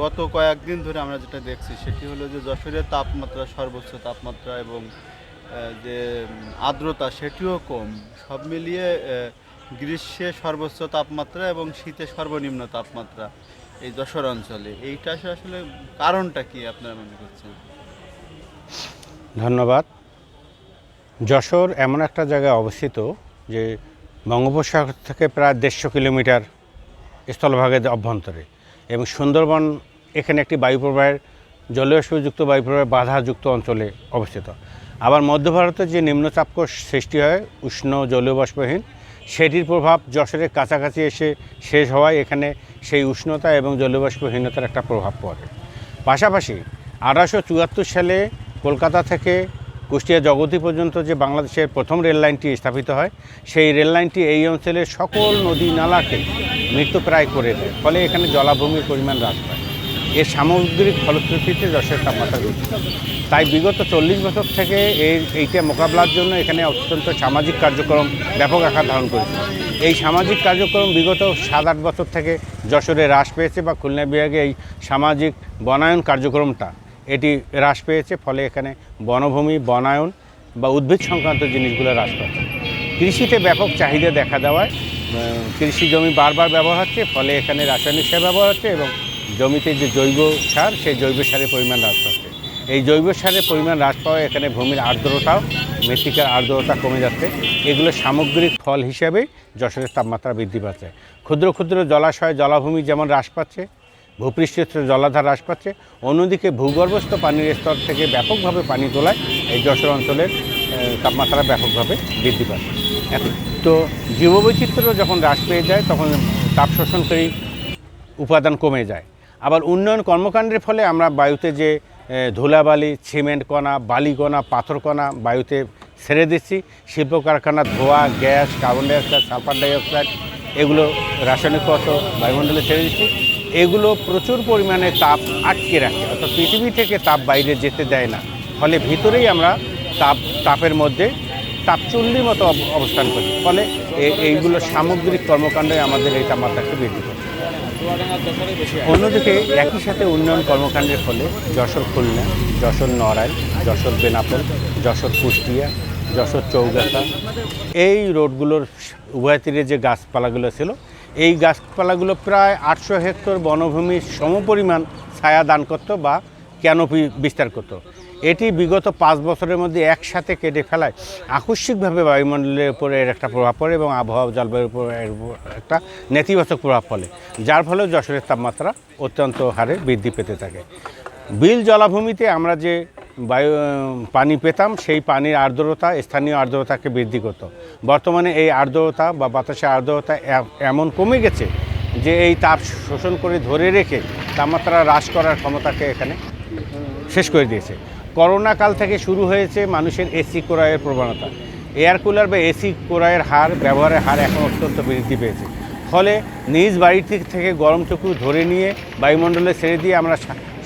গত কয়েকদিন ধরে আমরা যেটা দেখছি সেটি হলো যে যশোরের তাপমাত্রা, সর্বোচ্চ তাপমাত্রা এবং যে আর্দ্রতা সেটিও কম। সব মিলিয়ে গ্রীষ্মে সর্বোচ্চ তাপমাত্রা এবং শীতে সর্বনিম্ন তাপমাত্রা এই যশোর অঞ্চলে। এইটা আসলে কারণটা কি আপনারা মনে করছেন? ধন্যবাদ। যশোর এমন একটা জায়গায় অবস্থিত যে বঙ্গোপসাগর থেকে প্রায় দেড়শো কিলোমিটার স্থলভাগের অভ্যন্তরে এবং সুন্দরবন এখানে একটি বায়ু প্রবাহের জলীয়বাষ্পযুক্ত বায়ু প্রবাহের বাধাযুক্ত অঞ্চলে অবস্থিত। আবার মধ্য ভারতে যে নিম্নচাপ সৃষ্টি হয়, উষ্ণ জলীয় বাষ্পহীন সেটির প্রভাব যশোরের কাছাকাছি এসে শেষ হওয়ায় এখানে সেই উষ্ণতা এবং জলীয়বাষ্পহীনতার একটা প্রভাব পড়ে। পাশাপাশি আঠারোশো চুয়াত্তর সালে কলকাতা থেকে কুষ্টিয়া জগতী পর্যন্ত যে বাংলাদেশের প্রথম রেল লাইনটি স্থাপিত হয়, সেই রেল লাইনটি এই অঞ্চলের সকল নদী নালাকে মৃত্যুপ্রায় করে দেয়। ফলে এখানে জলাভূমির পরিমাণ হ্রাস পায়। এর সামগ্রিক ফলশ্রুতিতে যশের তাপমাত্রা পায়। তাই বিগত চল্লিশ বছর থেকে এই এইটা মোকাবিলার জন্য এখানে অত্যন্ত সামাজিক কার্যক্রম ব্যাপক আকার ধারণ করেছে এই সামাজিক কার্যক্রম বিগত সাত আট বছর থেকে যশোরে হ্রাস পেয়েছে বা খুলনা বিভাগে এই সামাজিক বনায়ন কার্যক্রমটা, এটি হ্রাস পেয়েছে, ফলে এখানে বনভূমি, বনায়ন বা উদ্ভিদ সংক্রান্ত জিনিসগুলো হ্রাস পাচ্ছে কৃষিতে ব্যাপক চাহিদা দেখা দেওয়ায় কৃষি জমি বারবার ব্যবহার হচ্ছে, ফলে এখানে রাসায়নিক সার ব্যবহার হচ্ছে এবং জমিতে যে জৈব সার, সেই জৈব সারের পরিমাণ হ্রাস পাচ্ছে। এই জৈব সারের পরিমাণ হ্রাস পাওয়ায় এখানে ভূমির আর্দ্রতাও মৃত্তিকার আর্দ্রতা কমে যাচ্ছে। এগুলো সামগ্রিক ফল হিসেবেই যশোরের তাপমাত্রা বৃদ্ধি পাচ্ছে। ক্ষুদ্র ক্ষুদ্র জলাশয় জলাভূমি যেমন হ্রাস পাচ্ছে, ভূপৃষ্ঠস্থ জলাধার হ্রাস পাচ্ছে, অন্যদিকে ভূগর্ভস্থ পানির স্তর থেকে ব্যাপকভাবে পানি তোলায় এই যশোর অঞ্চলের তাপমাত্রা ব্যাপকভাবে বৃদ্ধি পাচ্ছে। তো জীববৈচিত্র্য যখন হ্রাস পেয়ে যায়, তখন তাপ শোষণকারী উপাদান কমে যায়। আবার উন্নয়ন কর্মকাণ্ডের ফলে আমরা বায়ুতে যে ধুলাবালি, সিমেন্ট কণা, বালি কণা, পাথর কণা বায়ুতে ছেড়ে দিচ্ছি। শিল্প কারখানা ধোঁয়া, gas, carbon dioxide, sulphur dioxide, এগুলো রাসায়নিক পদার্থ বায়ুমণ্ডলে ছেড়ে দিচ্ছি। এগুলো প্রচুর পরিমাণে তাপ আটকে রাখে, অর্থাৎ পৃথিবী থেকে তাপ বাইরে যেতে দেয় না। ফলে ভিতরেই আমরা তাপ, তাপের মধ্যে তাপচুল্লির মতো অব- অবস্থান করি। ফলে এইগুলো সামগ্রিক কর্মকাণ্ডে আমাদের এই তাপমাত্রাকে বৃদ্ধি করে অন্যদিকে একই সাথে উন্নয়ন কর্মকাণ্ডের ফলে যশোর খুলনা, যশোর নড়াইল, যশোর বেনাপোল, যশোর কুষ্টিয়া, যশোর চৌগাছা, এই রোডগুলোর উভয় তীরে যে গাছপালাগুলো ছিল, এই গাছপালাগুলো প্রায় আটশো হেক্টর বনভূমির সমপরিমাণ ছায়া দান করতো বা ক্যানোপি বিস্তার করতো। এটি বিগত পাঁচ বছরের মধ্যে একসাথে কেটে ফেলায়। আকস্মিকভাবে বায়ুমণ্ডলের উপরে এর একটা প্রভাব পড়ে এবং আবহাওয়া জলবায়ুর উপর এর একটা নেতিবাচক প্রভাব ফলে যার ফলে যশোরের তাপমাত্রা অত্যন্ত হারে বৃদ্ধি পেতে থাকে। বিল জলাভূমিতে আমরা যে বায়ু পানি পেতাম, সেই পানির আর্দ্রতা, স্থানীয় আর্দ্রতাকে বৃদ্ধি করত। বর্তমানে এই আর্দ্রতা বা বাতাসের আর্দ্রতা এমন কমে গেছে যে এই তাপ শোষণ করে ধরে রেখে তাপমাত্রা হ্রাস করার ক্ষমতাকে এখানে শেষ করে দিয়েছে। করোনা কাল থেকে শুরু হয়েছে মানুষের এসি ক্রয়ের প্রবণতা। এয়ার কুলার বা এসি ক্রয়ের হার, ব্যবহারের হার এখন অত্যন্ত বৃদ্ধি পেয়েছে। ফলে নিজ বাড়ি থেকে থেকে গরম চক্ষু ধরে নিয়ে বায়ুমণ্ডলে ছেড়ে দিয়ে আমরা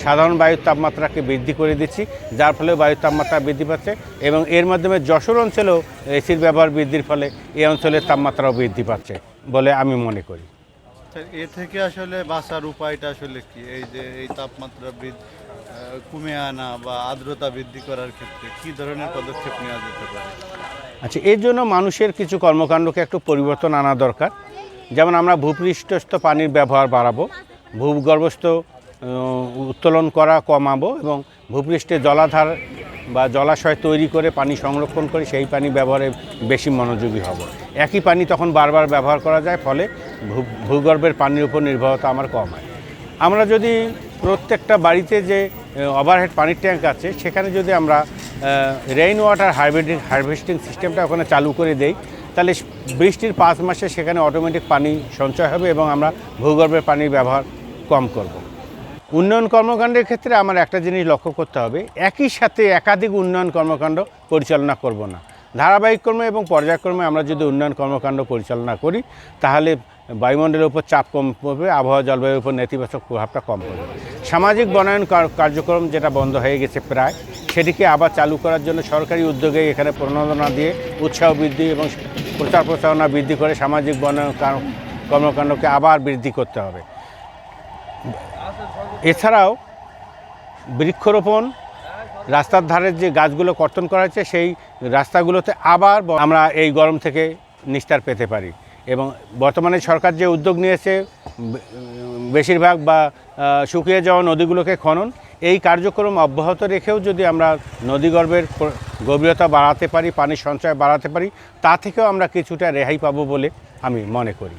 সাধারণ বায়ুর তাপমাত্রাকে বৃদ্ধি করে দিচ্ছি, যার ফলে বায়ুর তাপমাত্রা বৃদ্ধি পাচ্ছে এবং এর মাধ্যমে যশোর অঞ্চলেও এসির ব্যবহার বৃদ্ধির ফলে এই অঞ্চলের তাপমাত্রাও বৃদ্ধি পাচ্ছে বলে আমি মনে করি। তা এ থেকে আসলে বাঁচার উপায়টা আসলে কি? এই যে, এই তাপমাত্রা বৃদ্ধি কমে আনা বা আর্দ্রতা বৃদ্ধি করার ক্ষেত্রে কি ধরনের পদক্ষেপ নেওয়া যেতে পারে? আচ্ছা এর জন্য মানুষের কিছু কর্মকাণ্ডকে একটু পরিবর্তন আনা দরকার। যেমন আমরা ভূপৃষ্ঠস্থ পানির ব্যবহার বাড়াবো, ভূগর্ভস্থ উত্তোলন করা কমাবো এবং ভূপৃষ্ঠে জলাধার বা জলাশয় তৈরি করে পানি সংরক্ষণ করে সেই পানি ব্যবহারে বেশি মনোযোগী হব। একই পানি তখন বারবার ব্যবহার করা যায়, ফলে ভূগর্ভের পানির উপর নির্ভরতা আমার কম হয়। আমরা যদি প্রত্যেকটা বাড়িতে যে ওভারহেড পানির ট্যাঙ্ক আছে সেখানে যদি আমরা রেইন ওয়াটার হারভেস্টিং হারভেস্টিং সিস্টেমটা ওখানে চালু করে দেই, তাহলে বৃষ্টির পাঁচ মাসে সেখানে অটোমেটিক পানি সঞ্চয় হবে এবং আমরা ভূগর্ভের পানির ব্যবহার কম করব। উন্নয়ন কর্মকাণ্ডের ক্ষেত্রে আমার একটা জিনিস লক্ষ্য করতে হবে, একই সাথে একাধিক উন্নয়ন কর্মকাণ্ড পরিচালনা করব না ধারাবাহিকক্রমে এবং পর্যায়ক্রমে আমরা যদি উন্নয়ন কর্মকাণ্ড পরিচালনা করি, তাহলে বায়ুমণ্ডলের উপর চাপ কম পড়বে আবহাওয়া, জলবায়ুর উপর নেতিবাচক প্রভাবটা কম পড়বে সামাজিক বনায়ন কার- কার্যক্রম যেটা বন্ধ হয়ে গেছে প্রায়, সেটিকে আবার চালু করার জন্য সরকারি উদ্যোগে এখানে প্রণোদনা দিয়ে উৎসাহ বৃদ্ধি এবং প্রচার প্রচারণা বৃদ্ধি করে সামাজিক বনায়ন কর্মকাণ্ডকে আবার বৃদ্ধি করতে হবে। এছাড়াও বৃক্ষরোপণ রাস্তার ধারের যে গাছগুলো কর্তন করা হয়েছে, সেই রাস্তাগুলোতে আবার আমরা এই গরম থেকে নিস্তার পেতে পারি। এবং বর্তমানে সরকার যে উদ্যোগ নিয়েছে বেশিরভাগ বা শুকিয়ে যাওয়া নদীগুলোকে খনন, এই কার্যক্রম অব্যাহত রেখেও যদি আমরা নদীগর্ভের গভীরতা বাড়াতে পারি, পানির সঞ্চয় বাড়াতে পারি, তা থেকেও আমরা কিছুটা রেহাই পাবো বলে আমি মনে করি।